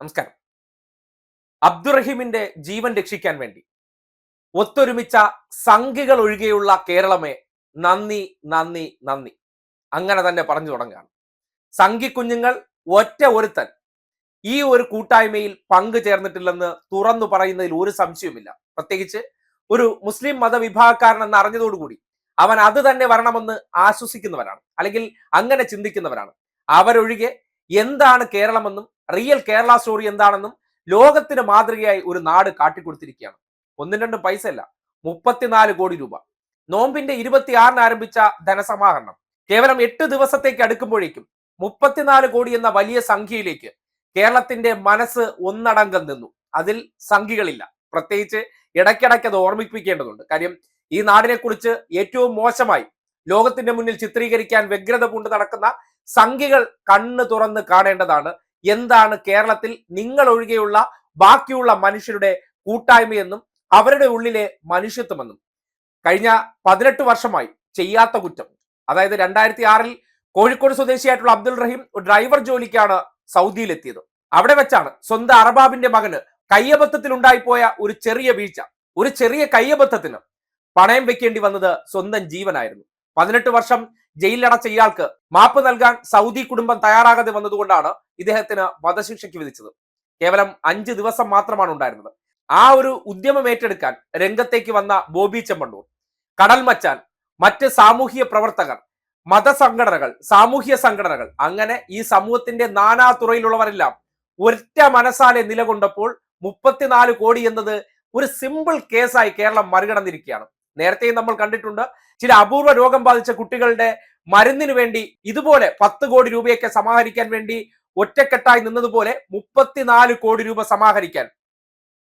നമസ്കാരം. അബ്ദുറഹീമിന്റെ ജീവൻ രക്ഷിക്കാൻ വേണ്ടി ഒത്തൊരുമിച്ച സംഘികൾ ഒഴികെയുള്ള കേരളമേ നന്ദി നന്ദി നന്ദി. അങ്ങനെ തന്നെ പറഞ്ഞു തുടങ്ങുകയാണ്. സംഘി ഒറ്റ ഒരുത്തൻ. ഈ ഒരു കൂട്ടായ്മയിൽ പങ്കു ചേർന്നിട്ടില്ലെന്ന് തുറന്നു പറയുന്നതിൽ ഒരു സംശയവുമില്ല. പ്രത്യേകിച്ച് ഒരു മുസ്ലിം മതവിഭാഗക്കാരനെന്ന് അറിഞ്ഞതോടുകൂടി അവൻ അത് തന്നെ വരണമെന്ന് ആശ്വസിക്കുന്നവരാണ് അല്ലെങ്കിൽ അങ്ങനെ ചിന്തിക്കുന്നവരാണ് അവരൊഴികെ എന്താണ് കേരളമെന്നും റിയൽ കേരള സ്റ്റോറി എന്താണെന്നും ലോകത്തിന് മാതൃകയായി ഒരു നാട് കാട്ടിക്കൊടുത്തിരിക്കുകയാണ്. ഒന്നും രണ്ടും പൈസ അല്ല മുപ്പത്തിനാല് കോടി രൂപ. നോമ്പിന്റെ ഇരുപത്തിയാറിന് ആരംഭിച്ച ധനസമാഹരണം കേവലം എട്ട് ദിവസത്തേക്ക് അടുക്കുമ്പോഴേക്കും മുപ്പത്തിനാല് കോടി എന്ന വലിയ സംഖ്യയിലേക്ക് കേരളത്തിന്റെ മനസ്സ് ഒന്നടങ്കം നിന്നു. അതിൽ സംഖ്യകളില്ല. പ്രത്യേകിച്ച് ഇടയ്ക്കിടയ്ക്ക് അത് ഓർമ്മിപ്പിക്കേണ്ടതുണ്ട്. കാര്യം ഈ നാടിനെ കുറിച്ച് ഏറ്റവും മോശമായി ലോകത്തിന്റെ മുന്നിൽ ചിത്രീകരിക്കാൻ വ്യഗ്രത കൊണ്ട് നടക്കുന്ന സംഖ്യകൾ കണ്ണ് തുറന്ന് കാണേണ്ടതാണ് എന്താണ് കേരളത്തിൽ നിങ്ങൾ ഒഴികെയുള്ള ബാക്കിയുള്ള മനുഷ്യരുടെ കൂട്ടായ്മയെന്നും അവരുടെ ഉള്ളിലെ മനുഷ്യത്വമെന്നും. കഴിഞ്ഞ പതിനെട്ട് വർഷമായി ചെയ്യാത്ത കുറ്റം. അതായത് രണ്ടായിരത്തി ആറിൽ കോഴിക്കോട് സ്വദേശിയായിട്ടുള്ള അബ്ദുൾ റഹീം ഡ്രൈവർ ജോലിക്കാണ് സൗദിയിലെത്തിയത്. അവിടെ വെച്ചാണ് സ്വന്തം അറബാബിന്റെ മകന് കയ്യബദ്ധത്തിൽ ഉണ്ടായിപ്പോയ ഒരു ചെറിയ വീഴ്ച. ഒരു ചെറിയ കയ്യബദ്ധത്തിന് പണയം വെക്കേണ്ടി വന്നത് സ്വന്തം ജീവനായിരുന്നു. പതിനെട്ട് വർഷം ജയിലിലടച്ച ഇയാൾക്ക് മാപ്പ് നൽകാൻ സൗദി കുടുംബം തയ്യാറാകാതെ വന്നതുകൊണ്ടാണ് ഇദ്ദേഹത്തിന് വധശിക്ഷയ്ക്ക് വിധിച്ചത്. കേവലം അഞ്ച് ദിവസം മാത്രമാണ് ഉണ്ടായിരുന്നത്. ആ ഒരു ഉദ്യമം ഏറ്റെടുക്കാൻ രംഗത്തേക്ക് വന്ന ബോബി ചെമ്മണ്ണൂർ കടൽ മച്ചാൻ മറ്റ് സാമൂഹിക പ്രവർത്തകർ മതസംഘടനകൾ സാമൂഹ്യ സംഘടനകൾ അങ്ങനെ ഈ സമൂഹത്തിന്റെ നാനാ തുറയിലുള്ളവരെല്ലാം ഒറ്റ മനസ്സാലെ നിലകൊണ്ടപ്പോൾ മുപ്പത്തിനാല് കോടി എന്നത് ഒരു സിമ്പിൾ കേസായി കേരളം മറികടന്നിരിക്കുകയാണ്. നേരത്തെയും നമ്മൾ കണ്ടിട്ടുണ്ട് ചില അപൂർവ രോഗം ബാധിച്ച കുട്ടികളുടെ മരുന്നിന് വേണ്ടി ഇതുപോലെ പത്ത് കോടി രൂപയൊക്കെ സമാഹരിക്കാൻ വേണ്ടി ഒറ്റക്കെട്ടായി നിന്നതുപോലെ മുപ്പത്തിനാല് കോടി രൂപ സമാഹരിക്കാൻ.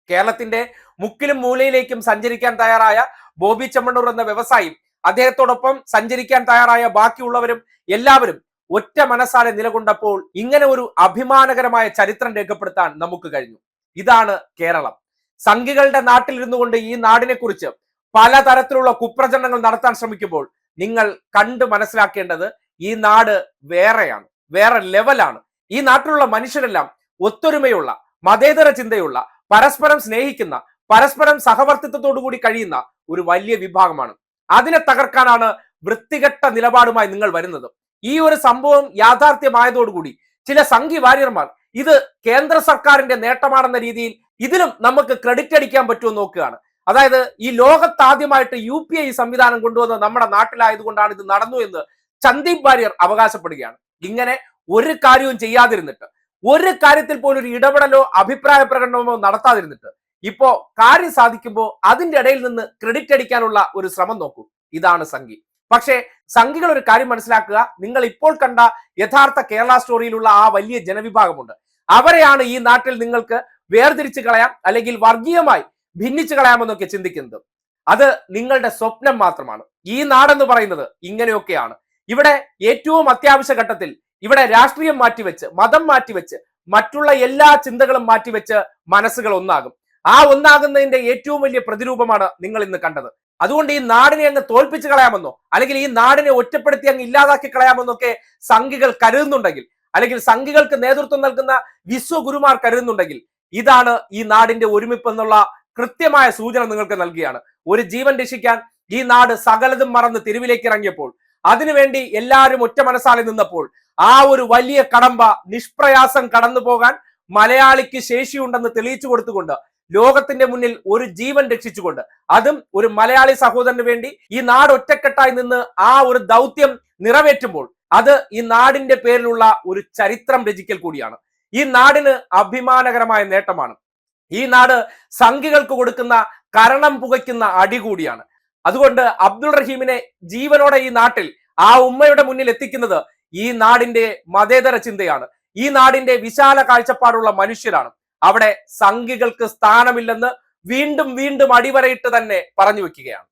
കേരളത്തിന്റെ മുക്കിലും മൂലയിലേക്കും സഞ്ചരിക്കാൻ തയ്യാറായ ബോബി ചെമ്മണ്ണൂർ എന്ന വ്യവസായി അദ്ദേഹത്തോടൊപ്പം സഞ്ചരിക്കാൻ തയ്യാറായ ബാക്കിയുള്ളവരും എല്ലാവരും ഒറ്റ മനസ്സാലെ നിലകൊണ്ടപ്പോൾ ഇങ്ങനെ ഒരു അഭിമാനകരമായ ചരിത്രം രേഖപ്പെടുത്താൻ നമുക്ക് കഴിഞ്ഞു. ഇതാണ് കേരളം. സംഘികളുടെ നാട്ടിലിരുന്നു കൊണ്ട് ഈ നാടിനെ കുറിച്ച് പലതരത്തിലുള്ള കുപ്രചരണങ്ങൾ നടത്താൻ ശ്രമിക്കുമ്പോൾ നിങ്ങൾ കണ്ട് മനസ്സിലാക്കേണ്ടത് ഈ നാട് വേറെയാണ് വേറെ ലെവലാണ് ഈ നാട്ടിലുള്ള മനുഷ്യരെല്ലാം ഒത്തൊരുമയുള്ള മതേതര ചിന്തയുള്ള പരസ്പരം സ്നേഹിക്കുന്ന പരസ്പരം സഹവർത്തിത്വത്തോടുകൂടി കഴിയുന്ന ഒരു വലിയ വിഭാഗമാണ്. അതിനെ തകർക്കാനാണ് വൃത്തികെട്ട നിലപാടുമായി നിങ്ങൾ വരുന്നത്. ഈ ഒരു സംഭവം യാഥാർത്ഥ്യമായതോടുകൂടി ചില സംഘി വാര്യർമാർ ഇത് കേന്ദ്ര സർക്കാരിന്റെ നേട്ടമാണെന്ന രീതിയിൽ ഇതിലും നമുക്ക് ക്രെഡിറ്റ് അടിക്കാൻ പറ്റുമോ നോക്കുകയാണ്. അതായത് ഈ ലോകത്താദ്യമായിട്ട് യു പി ഐ സംവിധാനം കൊണ്ടുവന്ന് നമ്മുടെ നാട്ടിലായതുകൊണ്ടാണ് ഇത് നടന്നു എന്ന് സന്ദീപ് വാര്യർ അവകാശപ്പെടുകയാണ്. ഇങ്ങനെ ഒരു കാര്യവും ചെയ്യാതിരുന്നിട്ട് ഒരു കാര്യത്തിൽ പോലും ഒരു ഇടപെടലോ അഭിപ്രായ പ്രകടനമോ നടത്താതിരുന്നിട്ട് ഇപ്പോ കാര്യം സാധിക്കുമ്പോൾ അതിന്റെ ഇടയിൽ നിന്ന് ക്രെഡിറ്റ് അടിക്കാനുള്ള ഒരു ശ്രമം നോക്കൂ. ഇതാണ് സംഘി. പക്ഷേ സംഘികൾ ഒരു കാര്യം മനസ്സിലാക്കുക നിങ്ങൾ ഇപ്പോൾ കണ്ട യഥാർത്ഥ കേരള സ്റ്റോറിയിലുള്ള ആ വലിയ ജനവിഭാഗമുണ്ട്. അവരെയാണ് ഈ നാട്ടിൽ നിങ്ങൾക്ക് വേർതിരിച്ച് കളയാം അല്ലെങ്കിൽ വർഗീയമായി ഭിന്നിച്ചു കളയാമെന്നൊക്കെ ചിന്തിക്കുന്നത്. അത് നിങ്ങളുടെ സ്വപ്നം മാത്രമാണ്. ഈ നാടെന്ന് പറയുന്നത് ഇങ്ങനെയൊക്കെയാണ്. ഇവിടെ ഏറ്റവും അത്യാവശ്യ ഘട്ടത്തിൽ ഇവിടെ രാഷ്ട്രീയം മാറ്റിവെച്ച് മതം മാറ്റിവെച്ച് മറ്റുള്ള എല്ലാ ചിന്തകളും മാറ്റിവെച്ച് മനസ്സുകൾ ഒന്നാകും. ആ ഒന്നാകുന്നതിന്റെ ഏറ്റവും വലിയ പ്രതിരൂപമാണ് നിങ്ങൾ ഇന്ന് കണ്ടത്. അതുകൊണ്ട് ഈ നാടിനെ അങ്ങ് തോൽപ്പിച്ച് കളയാമെന്നോ അല്ലെങ്കിൽ ഈ നാടിനെ ഒറ്റപ്പെടുത്തി അങ്ങ് ഇല്ലാതാക്കി കളയാമെന്നൊക്കെ സംഘികൾ കരുതുന്നുണ്ടെങ്കിൽ അല്ലെങ്കിൽ സംഘികൾക്ക് നേതൃത്വം നൽകുന്ന വിശ്വഗുരുമാർ കരുതുന്നുണ്ടെങ്കിൽ ഇതാണ് ഈ നാടിന്റെ ഒരുമിപ്പ് എന്നുള്ള കൃത്യമായ സൂചന നിങ്ങൾക്ക് നൽകിയാണ്. ഒരു ജീവൻ രക്ഷിക്കാൻ ഈ നാട് സകലതും മറന്ന് തെരുവിലേക്ക് ഇറങ്ങിയപ്പോൾ അതിനുവേണ്ടി എല്ലാവരും ഒറ്റ മനസ്സാലെ നിന്നപ്പോൾ ആ ഒരു വലിയ കടമ്പ നിഷ്പ്രയാസം കടന്നു പോകാൻ മലയാളിക്ക് ശേഷിയുണ്ടെന്ന് തെളിയിച്ചു കൊടുത്തുകൊണ്ട് ലോകത്തിന്റെ മുന്നിൽ ഒരു ജീവൻ രക്ഷിച്ചുകൊണ്ട് അതും ഒരു മലയാളി സഹോദരന് വേണ്ടി ഈ നാട് ഒറ്റക്കെട്ടായി നിന്ന് ആ ഒരു ദൗത്യം നിറവേറ്റുമ്പോൾ അത് ഈ നാടിന്റെ പേരിലുള്ള ഒരു ചരിത്രം രചിക്കൽ കൂടിയാണ്. ഈ നാടിന് അഭിമാനകരമായ നേട്ടമാണ്. ഈ നാട് സംഘികൾക്ക് കൊടുക്കുന്ന കരണം പുകയ്ക്കുന്ന അടി കൂടിയാണ്. അതുകൊണ്ട് അബ്ദുൾ റഹീമിനെ ജീവനോടെ ഈ നാട്ടിൽ ആ ഉമ്മയുടെ മുന്നിൽ എത്തിക്കുന്നത് ഈ നാടിന്റെ മതേതര ചിന്തയാണ്. ഈ നാടിന്റെ വിശാല കാഴ്ചപ്പാടുള്ള മനുഷ്യരാണ്. അവിടെ സംഘികൾക്ക് സ്ഥാനമില്ലെന്ന് വീണ്ടും വീണ്ടും അടിവരയിട്ട് തന്നെ പറഞ്ഞു വെക്കുകയാണ്.